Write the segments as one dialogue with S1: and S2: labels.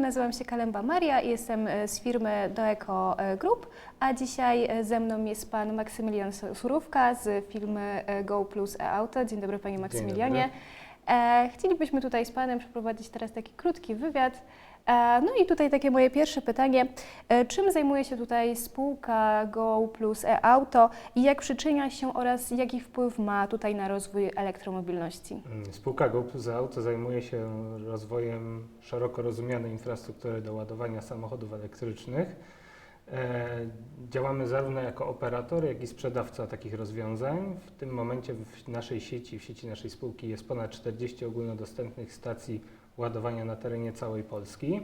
S1: nazywam się Kalemba Maria i jestem e, z firmy Doeco e, Group, a dzisiaj e, ze mną jest pan Maksymilian Su- Surówka z firmy Go Plus e-Auto. Dzień dobry panie Maksymilianie. E, Chcielibyśmy tutaj z panem przeprowadzić teraz taki krótki wywiad. E, No i tutaj takie moje pierwsze pytanie. E, Czym zajmuje się tutaj spółka Go Plus e-Auto i jak przyczynia się oraz jaki wpływ ma tutaj na rozwój elektromobilności?
S2: Mm, Spółka GoPlus Auto zajmuje się rozwojem szeroko rozumianej infrastruktury do ładowania samochodów elektrycznych. E, działamy zarówno jako operator, jak i sprzedawca takich rozwiązań. W tym momencie w naszej sieci, w sieci naszej spółki jest ponad 40 ogólnodostępnych stacji ładowania na terenie całej Polski.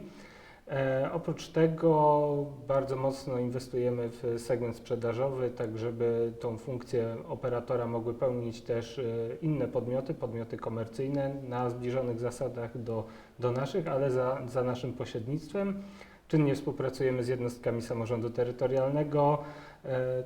S2: E, oprócz tego bardzo mocno inwestujemy w segment sprzedażowy, tak żeby tą funkcję operatora mogły pełnić też e, inne podmioty, podmioty komercyjne na zbliżonych zasadach do, do naszych, ale za, za naszym pośrednictwem. Czynnie współpracujemy z jednostkami samorządu terytorialnego,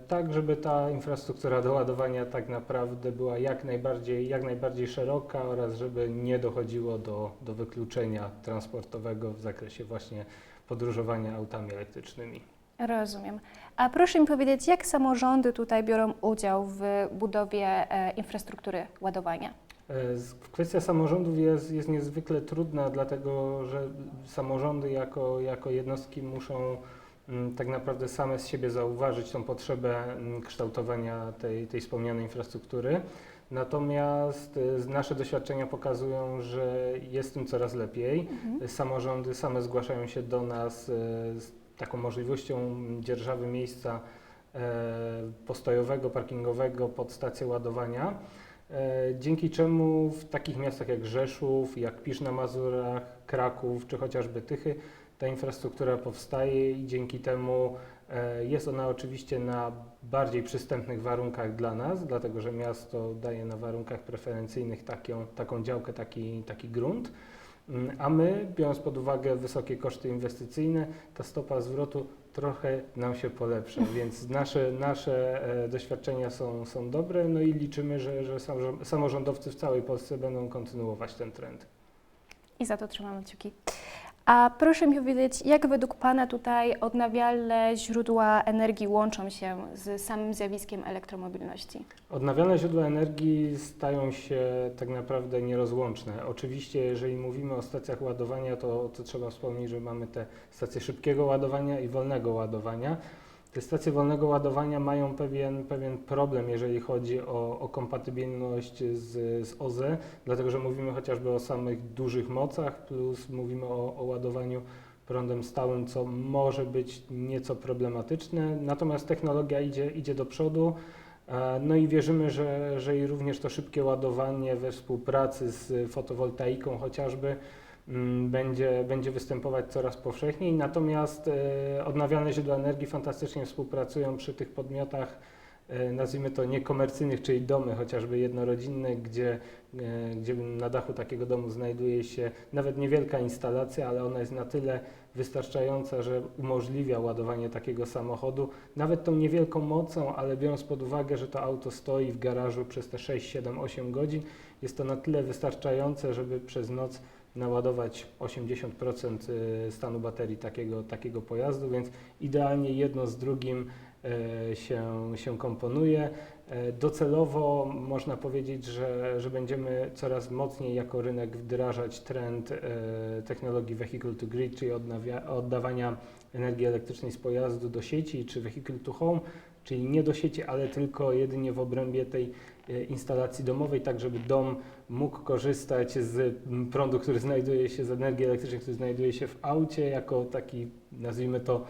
S2: tak żeby ta infrastruktura do ładowania tak naprawdę była jak najbardziej, jak najbardziej szeroka oraz żeby nie dochodziło do, do wykluczenia transportowego w zakresie właśnie podróżowania autami elektrycznymi.
S1: Rozumiem. A proszę mi powiedzieć, jak samorządy tutaj biorą udział w budowie e, infrastruktury ładowania?
S2: E, Kwestia samorządów jest, jest niezwykle trudna, dlatego że samorządy jako, jako jednostki muszą tak naprawdę same z siebie zauważyć tą potrzebę mm, kształtowania tej, tej wspomnianej infrastruktury. Natomiast z- nasze doświadczenia pokazują, że jest tym coraz lepiej.
S1: Mhm.
S2: Samorządy same zgłaszają się do nas e, z taką możliwością dzierżawy miejsca e, postojowego, parkingowego pod stację ładowania. E, Dzięki czemu w takich miastach jak Rzeszów, jak Pisz na Mazurach, Kraków czy chociażby Tychy ta infrastruktura powstaje i dzięki temu e, jest ona oczywiście na bardziej przystępnych warunkach dla nas, dlatego że miasto daje na warunkach preferencyjnych taką, taką działkę, taki, taki grunt. Mm, A my, biorąc pod uwagę wysokie koszty inwestycyjne, ta stopa zwrotu trochę nam się polepsza, więc nasze, nasze e, doświadczenia są, są dobre, no i liczymy, że, że samorząd- samorządowcy w całej Polsce będą kontynuować ten trend.
S1: I za to trzymamy kciuki. A proszę mi powiedzieć, jak według Pana tutaj odnawialne źródła energii łączą się z samym zjawiskiem elektromobilności?
S2: Odnawialne źródła energii stają się tak naprawdę nierozłączne. Oczywiście, jeżeli mówimy o stacjach ładowania, to, to trzeba wspomnieć, że mamy te stacje szybkiego ładowania i wolnego ładowania. Te stacje wolnego ładowania mają pewien, pewien problem, jeżeli chodzi o, o kompatybilność z, z OZE, dlatego że mówimy chociażby o samych dużych mocach, plus mówimy o, o ładowaniu prądem stałym, co może być nieco problematyczne. Natomiast technologia idzie, idzie do przodu. E, No i wierzymy, że, że i również to szybkie ładowanie we współpracy z fotowoltaiką chociażby będzie, będzie występować coraz powszechniej. Natomiast e, odnawialne źródła energii fantastycznie współpracują przy tych podmiotach, e, nazwijmy to niekomercyjnych, czyli domy chociażby jednorodzinne, gdzie, e, gdzie na dachu takiego domu znajduje się nawet niewielka instalacja, ale ona jest na tyle wystarczająca, że umożliwia ładowanie takiego samochodu, nawet tą niewielką mocą, ale biorąc pod uwagę, że to auto stoi w garażu przez te 6, 7, 8 godzin, jest to na tyle wystarczające, żeby przez noc naładować 80% y, stanu baterii takiego, takiego pojazdu, więc idealnie jedno z drugim się, się komponuje. E, Docelowo można powiedzieć, że, że będziemy coraz mocniej jako rynek wdrażać trend e, technologii vehicle to grid, czyli odnawia, oddawania energii elektrycznej z pojazdu do sieci, czy vehicle to home, czyli nie do sieci, ale tylko jedynie w obrębie tej e, instalacji domowej, tak żeby dom mógł korzystać z prądu, który znajduje się, z energii elektrycznej, który znajduje się w aucie, jako taki, nazwijmy to,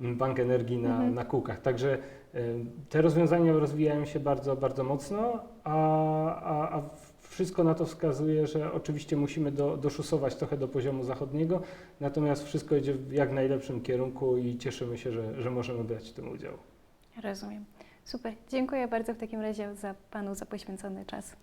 S2: bank energii na,
S1: Mhm.
S2: na kółkach. Także e, te rozwiązania rozwijają się bardzo, bardzo mocno, a, a, a wszystko na to wskazuje, że oczywiście musimy do, doszusować trochę do poziomu zachodniego, natomiast wszystko idzie w jak najlepszym kierunku i cieszymy się, że, że możemy brać w tym udział.
S1: Rozumiem. Super. Dziękuję bardzo w takim razie za Panu za poświęcony czas.